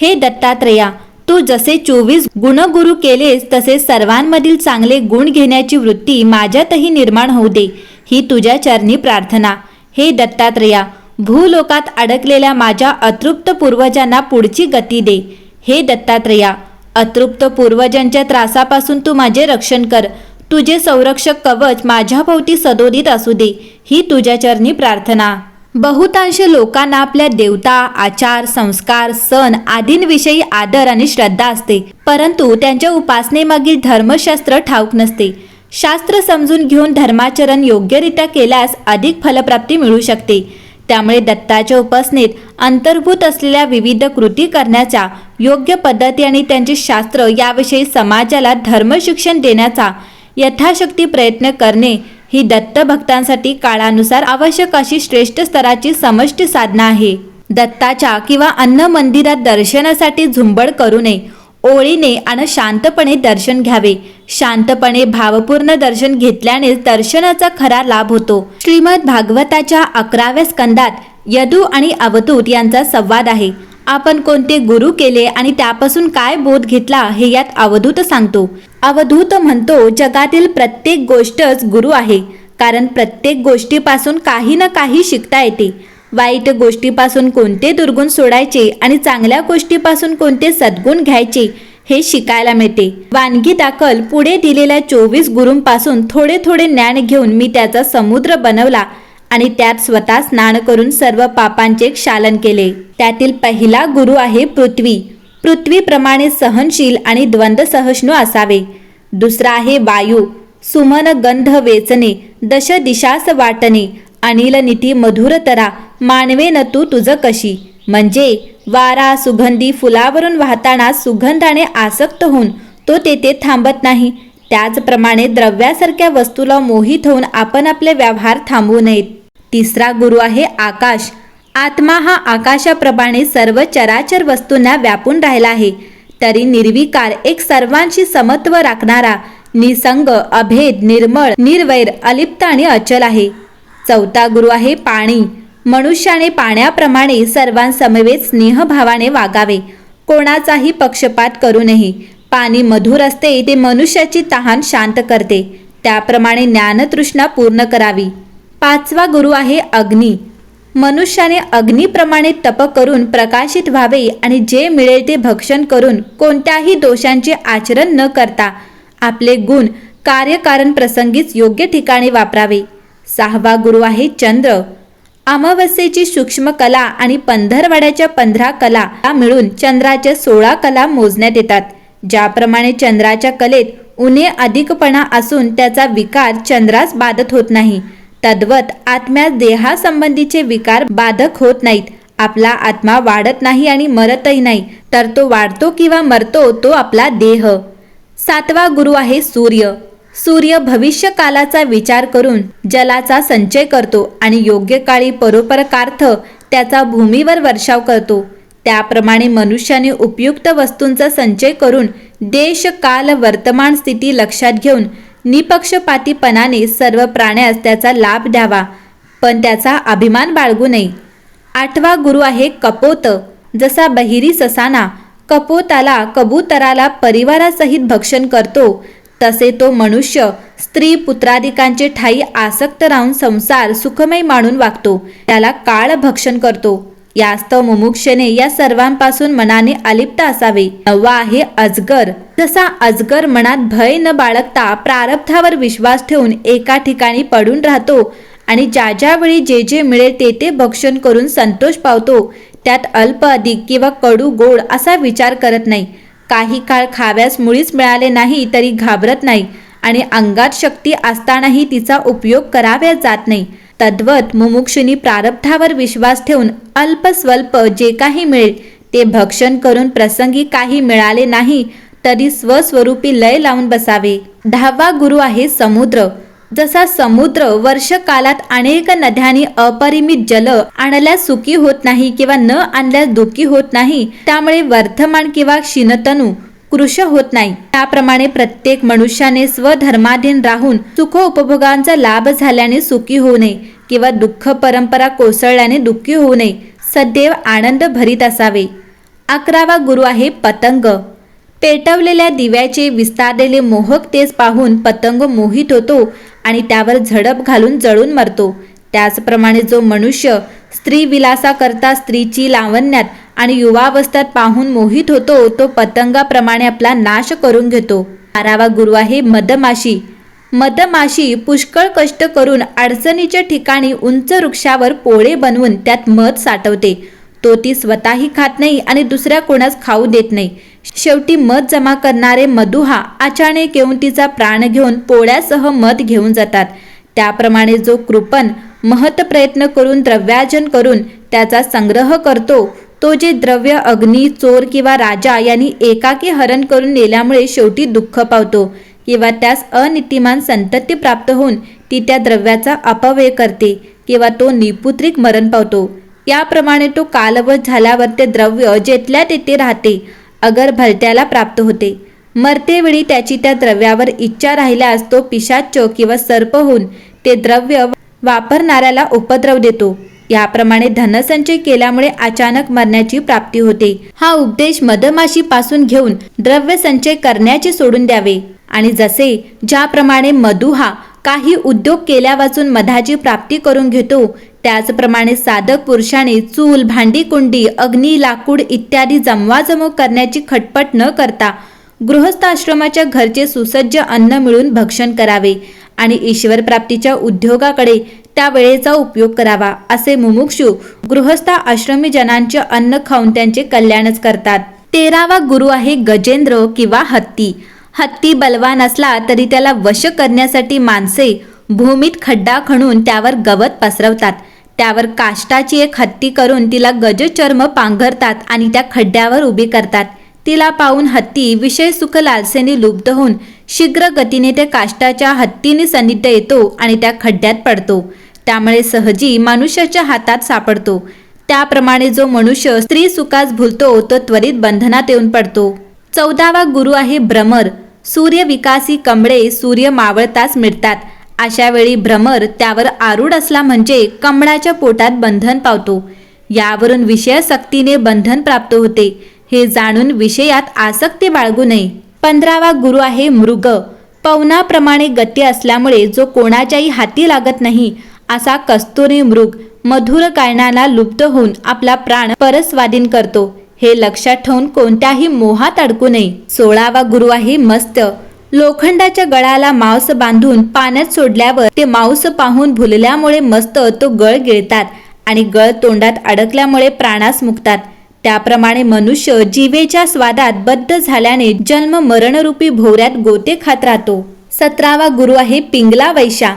हे दत्तात्रेया तू जसे चोवीस गुणगुरु केलेस तसे सर्वांमधील चांगले गुण घेण्याची वृत्ती माझ्यातही निर्माण होऊ दे ही तुझ्या चरणी प्रार्थना. हे दत्तात्रेया भूलोकात अडकलेल्या माझ्या अतृप्त पूर्वजांना पुढची गती दे. हे दत्तात्रेया अतृप्त पूर्वजांच्या त्रासापासून तू माझे रक्षण कर. तुझे संरक्षक कवच माझ्याभोवती सदोदित असू दे ही तुझ्या चरणी प्रार्थना. बहुतांश लोकांना आपल्या देवता आचार संस्कार सण आदींविषयी आदर आणि श्रद्धा असते. परंतु त्यांच्या उपासनेमागील धर्मशास्त्र ठाऊक नसते. शास्त्र समजून घेऊन धर्माचरण योग्यरित्या केल्यास अधिक फलप्राप्ती मिळू शकते. त्यामुळे दत्ताच्या उपासनेत अंतर्भूत असलेल्या विविध कृती करण्याच्या योग्य पद्धती आणि त्यांचे शास्त्र याविषयी समाजाला धर्मशिक्षण देण्याचा यथाशक्ती प्रयत्न करणे ही दत्त भक्तांसाठी काळानुसार आवश्यक अशी श्रेष्ठ स्तराची समष्टी साधना आहे. दत्ताच्या किंवा अन्न मंदिरात दर्शनासाठी झुंबड करू नये. ओळीने आणि शांतपणे दर्शन घ्यावे. शांतपणे भावपूर्ण दर्शन घेतल्यानेच दर्शनाचा खरा लाभ होतो. श्रीमद भागवताच्या अकराव्या स्कंदात यदू आणि अवधूत यांचा संवाद आहे. आपण कोणते गुरु केले आणि त्यापासून काय बोध घेतला हे यात अवधूत सांगतो. अवधूत म्हणतो जगातील प्रत्येक गोष्टच गुरु आहे कारण प्रत्येक गोष्टीपासून काही ना काही शिकता येते. वाईट गोष्टीपासून कोणते दुर्गुण सोडायचे आणि चांगल्या गोष्टीपासून कोणते सद्गुण घ्यायचे हे शिकायला मिळते. वानगी दाखल पुढे दिलेल्या चोवीस गुरूंपासून थोडे थोडे ज्ञान घेऊन मी त्याचा समुद्र बनवला आणि त्यात स्वतः स्नान करून सर्व पापांचे क्षालन केले. त्यातील पहिला गुरु आहे पृथ्वी. पृथ्वीप्रमाणे सहनशील आणि द्वंद्व सहष्णू असावे. दुसरा आहे वायू. सुमन गंध वेचणे दश दिशास वाटणे अनिल नीती मधुरतरा मानवे न तू तुझ कशी? म्हणजे वारा सुगंधी फुलावरून वाहताना सुगंधाने आसक्त होऊन तो तेथे थांबत नाही. त्याचप्रमाणे द्रव्यासारख्या वस्तूला मोहित होऊन आपण आपले व्यवहार थांबवू नयेत. तिसरा गुरु आहे आकाश. आत्मा हा आकाशाप्रमाणे सर्व चराचर वस्तूंना व्यापून राहिला आहे. तरी निर्विकार एक सर्वांशी समत्व राखणारा निसंग अभेद निर्मळ निर्वैर अलिप्त आणि अचल आहे. चौथा गुरु आहे पाणी. मनुष्याने पाण्याप्रमाणे सर्वांसमवेत स्नेहभावाने वागावे. कोणाचाही पक्षपात करू नये. पाणी मधुर असते ते मनुष्याची तहान शांत करते. त्याप्रमाणे ज्ञानतृष्णा पूर्ण करावी. पाचवा गुरु आहे अग्नी. मनुष्याने अग्नीप्रमाणे तप करून प्रकाशित व्हावे आणि जे मिळेल ते भक्षण करून कोणत्याही दोषांचे आचरण न करता आपले गुण कार्यकारण प्रसंगीच योग्य ठिकाणी वापरावे. सहावा गुरु आहे चंद्र. अमावस्येची सूक्ष्म कला आणि पंधरवाड्याच्या पंधरा कला मिळून चंद्राच्या सोळा कला मोजण्यात येतात. ज्याप्रमाणे चंद्राच्या कलेत उणे अधिकपणा असून त्याचा विकार चंद्रास बाधत होत नाही. तद्वत आत्म्यास देहासंबंधीचे विकार बाधक होत नाहीत. आपला आत्मा वाढत नाही आणि मरतही नाही तर तो वाढतो किंवा मरतो तो आपला देह. सातवा गुरु आहे सूर्य. सूर्य भविष्य कालाचा विचार करून जलाचा संचय करतो आणि योग्य काळी परोपरकार्थ त्याचा भूमीवर वर्षाव करतो. त्याप्रमाणे मनुष्याने उपयुक्त वस्तूंचा संचय करून देश काल वर्तमान स्थिती लक्षात घेऊन निपक्षपातीपणाने सर्व प्राण्यास त्याचा लाभ द्यावा पण त्याचा अभिमान बाळगू नये. आठवा गुरु आहे कपोत. जसा बहिरी ससाना कपोताला कबूतराला परिवारासहित भक्षण करतो तसे तो मनुष्य स्त्री पुत्रादिकांचे ठाई आसक्त राहून संसार सुखमय मानून वागतो त्याला काळ भक्षण करतो. यास्तव मुमुक्षेने या सर्वांपासून मनाने अलिप्त असावे. नववा आहे अजगर. जसा अजगर मनात भय न बाळगता प्रारब्धावर विश्वास ठेवून एका ठिकाणी पडून राहतो आणि ज्या ज्यावेळी जे जे मिळेल ते ते भक्षण करून संतोष पावतो त्यात अल्प अधिक किंवा कडू गोड असा विचार करत नाही. काही काळ खाव्यास मुळीच मिळाले नाही तरी घाबरत नाही आणि अंगात शक्ती असतानाही तिचा उपयोग कराव्या जात नाही. तद्वत मुमुक्षुनी प्रारब्धावर विश्वास ठेवून अल्पस्वल्प जे काही मिळेल ते भक्षण करून प्रसंगी काही मिळाले नाही तरी स्वस्वरूपी लय लावून बसावे. दहावा गुरु आहे समुद्र. जसा समुद्र वर्षकालात अनेक नद्यांनी अपरिमित जल आणल्यास सुखी होत नाही किंवा न आणल्यास दुःखी होत नाही त्यामुळे वर्धमान किंवा क्षीणतनू कृश होत नाही. त्याप्रमाणे प्रत्येक मनुष्याने स्वधर्माधीन राहून सुख उपभोगांचा लाभ झाल्याने सुखी होऊ नये किंवा दुःख परंपरा कोसळल्याने दुःखी होऊ नये सदैव आनंद भरीत असावे. अकरावा गुरु आहे पतंग. पेटवलेल्या दिव्याचे विस्तारलेले मोहक तेज पाहून पतंग मोहित होतो आणि त्यावर झडप घालून जळून मरतो. त्याचप्रमाणे जो मनुष्य स्त्री विलासा करता स्त्रीची लावण्यात आणि युवावस्थेत पाहून मोहित होतो तो पतंगाप्रमाणे आपला नाश करून घेतो. बारावा गुरु आहे मधमाशी मधमाशी पुष्कळ कष्ट करून अडचणीच्या ठिकाणी उंच वृक्षावर पोळे बनवून त्यात मध साठवते. तो ती स्वतःही खात नाही आणि दुसऱ्या कोणास खाऊ देत नाही. शेवटी मध जमा करणारे मधुहा अचानक येऊन तिचा प्राण घेऊन पोळ्यासह मध घेऊन जातात. त्याप्रमाणे जो कृपण महत प्रयत्न करून द्रव्यार्जन करून त्याचा संग्रह करतो तो जे द्रव्य अग्नी चोर किंवा राजा यांनी एकाकी हरण करून नेल्यामुळे शेवटी दुःख पावतो. किंवा त्यास अनितिमान संतती प्राप्त होऊन ती त्या द्रव्याचा अपव्यय करते किंवा तो निपुत्रिक मरण पावतो. याप्रमाणे तो कालवश झाल्यावर ते द्रव्य जेथल्या तेथे राहते अगर भलत्याला प्राप्त होते. मरतेवेळी त्याची त्या द्रव्यावर इच्छा राहिल्यास तो पिशाच्च किंवा सर्प होऊन ते द्रव्य वापरणाऱ्याला उपद्रव देतो. याप्रमाणे धनसंचय केल्यामुळे अचानक मरण्याची प्राप्ती होते. हा उपदेश मधमाशी पासून घेऊन द्रव्य संचय करण्याचे सोडून द्यावे. आणि जसे ज्याप्रमाणे मधु हा काही उद्योग केल्या वाचून मधाची प्राप्ती करून घेतो त्याचप्रमाणे साधक पुरुषाने चूल भांडी कुंडी अग्नी लाकूड इत्यादी जमवाजमव करण्याची खटपट न करता गृहस्थाश्रमाच्या घरचे सुसज्ज अन्न मिळून भक्षण करावे आणि ईश्वर प्राप्तीच्या उद्योगाकडे त्या वेळेचा उपयोग करावा असे मुमुक्षू गृहस्थ आश्रमी जनांचे अन्न खाऊन त्यांचे कल्याणच करतात. तेरावा गुरु आहे गजेंद्र किंवा हत्ती. हत्ती बलवान असला तरी त्याला वश करण्यासाठी माणसे भूमीत खड्डा खणून त्यावर गवत पसरवतात. त्यावर काष्टाची एक हत्ती करून तिला गजचर्म पांघरतात आणि त्या खड्ड्यावर उभी करतात. तिला पाहून हत्ती विषय सुख लालसेने लुप्त होऊन शीघ्र गतीने त्या काष्टाच्या हत्तीने सन्निध येतो आणि त्या खड्ड्यात पडतो. त्यामुळे सहजी मनुष्याच्या हातात सापडतो. त्याप्रमाणे जो मनुष्य स्त्री सुखास भुलतो तो त्वरित बंधनात येऊन पडतो. चौदावा गुरु आहे भ्रमर. सूर्य विकासी कमळे सूर्य मावळताच मिळतात. अशा वेळी भ्रमर त्यावर आरूढ असला म्हणजे कमळाच्या पोटात बंधन पावतो. यावरून विषयासक्तीने बंधन प्राप्त होते. हे जाणून विषयात आसक्ती बाळगू नये. पंधरावा गुरु आहे मृग. पवनाप्रमाणे गती असल्यामुळे जो कोणाच्याही हाती लागत नाही असा कस्तुरी मृग मधुर कारणाला लुप्त होऊन आपला प्राण परस्वाधीन करतो. हे लक्षात ठेवून कोणत्याही मोहात अडकू नये. सोळावा गुरु आहे मस्त. लोखंडाच्या गळाला मांस बांधून पाण्यात सोडल्यावर ते मांस पाहून भुलल्यामुळे मस्त तो गळ गिळतात आणि गळ तोंडात अडकल्यामुळे प्राणास मुक्तात. त्याप्रमाणे मनुष्य जीवेच्या स्वादात बद्ध झाल्याने जन्म मरणरूपी भोवऱ्यात गोते खात राहतो. सतरावा गुरु आहे पिंगला वैशा.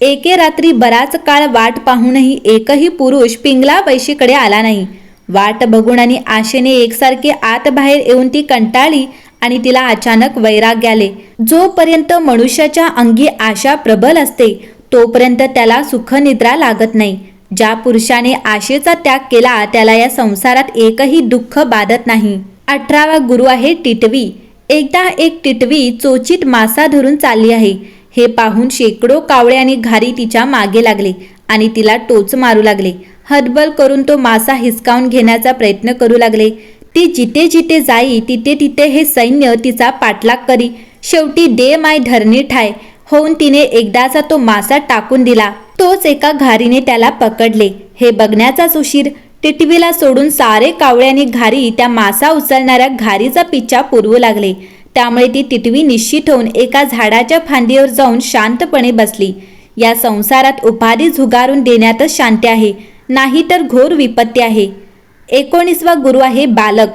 एके रात्री बराच काळ वाट पाहूनही एकही पुरुष पिंगला वैशीकडे आला नाही. वाट बघून आणि आशेने एकसारखे आत बाहेर येऊन ती कंटाळली आणि तिला अचानक वैराग्य आले. जोपर्यंत मनुष्याच्या अंगी आशा प्रबल असते तोपर्यंत त्याला सुखनिद्रा लागत नाही. ज्या पुरुषाने आशेचा त्याग केला त्याला या संसारात एकही दुःख बाधत नाही. अठरावा गुरु आहे टिटवी. एकदा एक टिटवी चोचित मासा धरून चालली आहे. हे पाहून शेकडो कावळे आणि घारी तिच्यामागे लागले आणि तिला टोच मारू लागले. हतबल करून तो मासा हिसकावून घेण्याचा प्रयत्न करू लागले. ती जिथे जिथे जाई तिथे तिथे हे सैन्य तिचा पाठलाग करी. शेवटी दे माय धरणी ठाय. होऊन तिने एकदाचा तो मासा टाकून दिला. तोच एका घारीने त्याला पकडले. हे बघण्याचाच उशीर. टिटवीला सोडून सारे कावळे आणि घारी त्या मासा उचलणाऱ्या घारीचा पिच्छा पुरवू लागले. त्यामुळे ती टिटवी निश्चित होऊन एका झाडाच्या फांदीवर जाऊन शांतपणे बसली. या संसारात उपाधी झुगारून देण्यातच शांती आहे नाही तर घोर विपत्ती आहे. एकोणीसवा गुरु आहे बालक.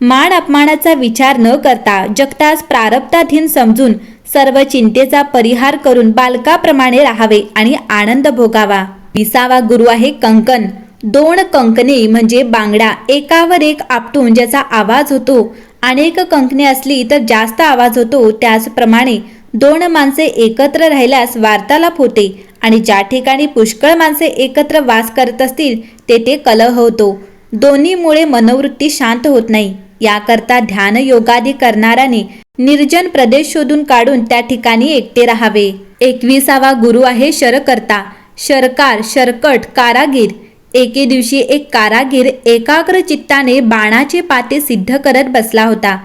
मान अपमानाचा विचार न करता जगतास प्रारब्धाधीन समजून सर्व चिंतेचा परिहार करून बालकाप्रमाणे राहावे आणि आनंद भोगावा. विसावा गुरु आहे कंकण. दोन कंकणे म्हणजे बांगडा एकावर एक आपटून ज्याचा आवाज होतो अनेक कंकणे असली तर जास्त आवाज होतो. त्याचप्रमाणे दोन माणसे एकत्र राहिल्यास वार्तालाप होते आणि ज्या ठिकाणी पुष्कळ माणसे एकत्र वास करत असतील तेथे कलह होतो. दोन्हीमुळे मनोवृत्ती शांत होत नाही. याकरता ध्यान योगादी करणाऱ्याने निर्जन प्रदेश शोधून काढून त्या ठिकाणी एकटे राहावे. एकविसावा गुरु आहे शरकर्ता. शरकार शरकट कारागीर. एके दिवशी एक कारागीर एकाग्र चित्ताने बाणाचे पाते सिद्ध करत बसला होता.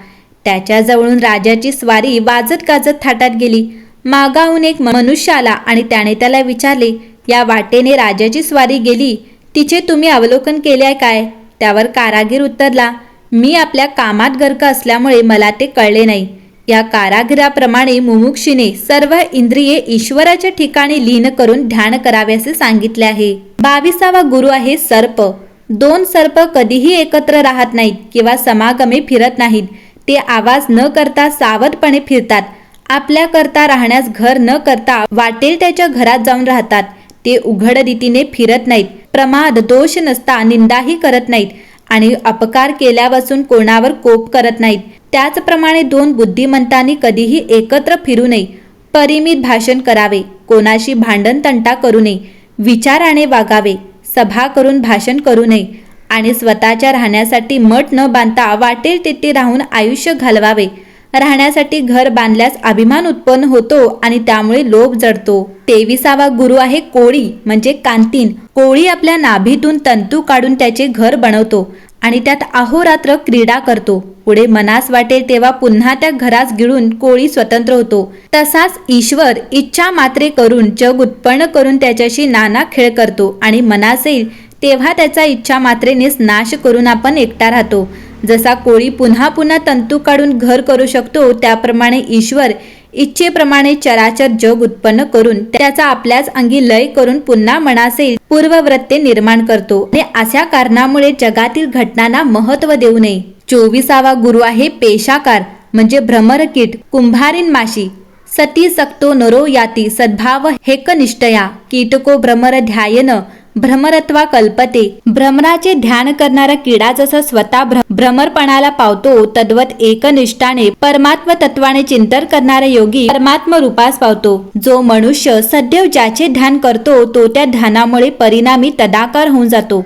त्याच्याजवळून राजाची स्वारी वाजत गाजत थाटात गेली. मागाहून एक मनुष्य आला आणि त्याने त्याला विचारले या वाटेने राजाची स्वारी गेली? तिचे तुम्ही अवलोकन केले आहे काय? त्यावर कारागीर उत्तरला मी आपल्या कामात गर्क असल्यामुळे मला ते कळले नाही. या कारागिराप्रमाणे मुमुक्षीने सर्व इंद्रिये ईश्वराच्या ठिकाणी लीन करून ध्यान करावे असे सांगितले आहे. बावीसावा गुरु आहे सर्प. दोन सर्प कधीही एकत्र राहत नाहीत किंवा समागमे फिरत नाहीत. ते आवाज न करता सावधपणे फिरतात. आपल्याकरता राहण्यास घर न करता वाटेल त्याच्या घरात जाऊन राहतात. ते उघड रीतीने फिरत नाहीत. प्रमाद दोष नसता निंदाही करत नाहीत. आणि अपकार केल्यापासून कोणावर कोप करत नाहीत. त्याचप्रमाणे दोन बुद्धिमंतांनी कधीही एकत्र फिरू नये. परिमित भाषण करावे. कोणाशी भांडण तंटा करू नये. विचाराने वागावे. सभा करून भाषण करू नये. आणि स्वतःच्या राहण्यासाठी मठ न बांधता वाटेल तेथे राहून आयुष्य घालवावे. राहण्यासाठी घर बांधल्यास अभिमान उत्पन्न होतो आणि त्यामुळे लोभ जडतो. तेविसावा गुरु आहे कोळी म्हणजे कांतीन. कोळी आपल्या नाभीतून तंतू काढून त्याचे घर बनवतो आणि त्यात अहोरात्र क्रीडा करतो. पुढे मनास वाटेल तेव्हा पुन्हा त्या घरास गिळून कोळी स्वतंत्र होतो. तसाच ईश्वर इच्छा मात्रे करून जग उत्पन्न करून त्याच्याशी नाना खेळ करतो आणि मनास येईल तेव्हा त्याचा इच्छा मात्रेनेच नाश करून आपण एकटा राहतो. जसा कोळी पुन्हा पुन्हा तंतू काढून घर करू शकतो त्याप्रमाणे ईश्वर इच्छेप्रमाणे चराचर जग उत्पन्न करून त्याचा आपल्याच अंगी लय करून पुन्हा मनासे पूर्ववृत्ते निर्माण करतो. आणि अशा कारणामुळे जगातील घटनांना महत्त्व देऊ नये. चोवीसावा गुरु आहे पेशाकार म्हणजे भ्रमरकीट कुंभारीन माशी. सती सक्तो नरो याती सद्भाव हेकनिष्ठया कीटको भ्रमर ध्यायन भ्रमरत्वा कल्पते. भ्रमराचे ध्यान करणारा किडा जसा स्वतः भ्रमरपणाला पावतो तद्वत एकनिष्ठाने परमात्म तत्वाने चिंतन करणारा योगी परमात्म रूपास पावतो. जो मनुष्य सदैव ज्याचे ध्यान करतो तो त्या ध्यानामुळे परिणामी तदाकार होऊन जातो.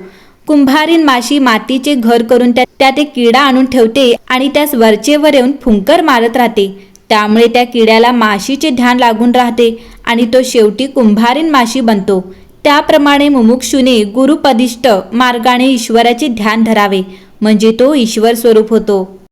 कुंभारीन माशी मातीचे घर करून त्या त्यात एक किडा आणून ठेवते आणि त्यास वरचेवर येऊन फुंकर मारत राहते. त्यामुळे त्या किड्याला माशीचे ध्यान लागून राहते आणि तो शेवटी कुंभारीन माशी बनतो. त्याप्रमाणे मुमुक्षुने गुरुपदिष्ट मार्गाने ईश्वराचे ध्यान धरावे. म्हणजे तो ईश्वर स्वरूप होतो.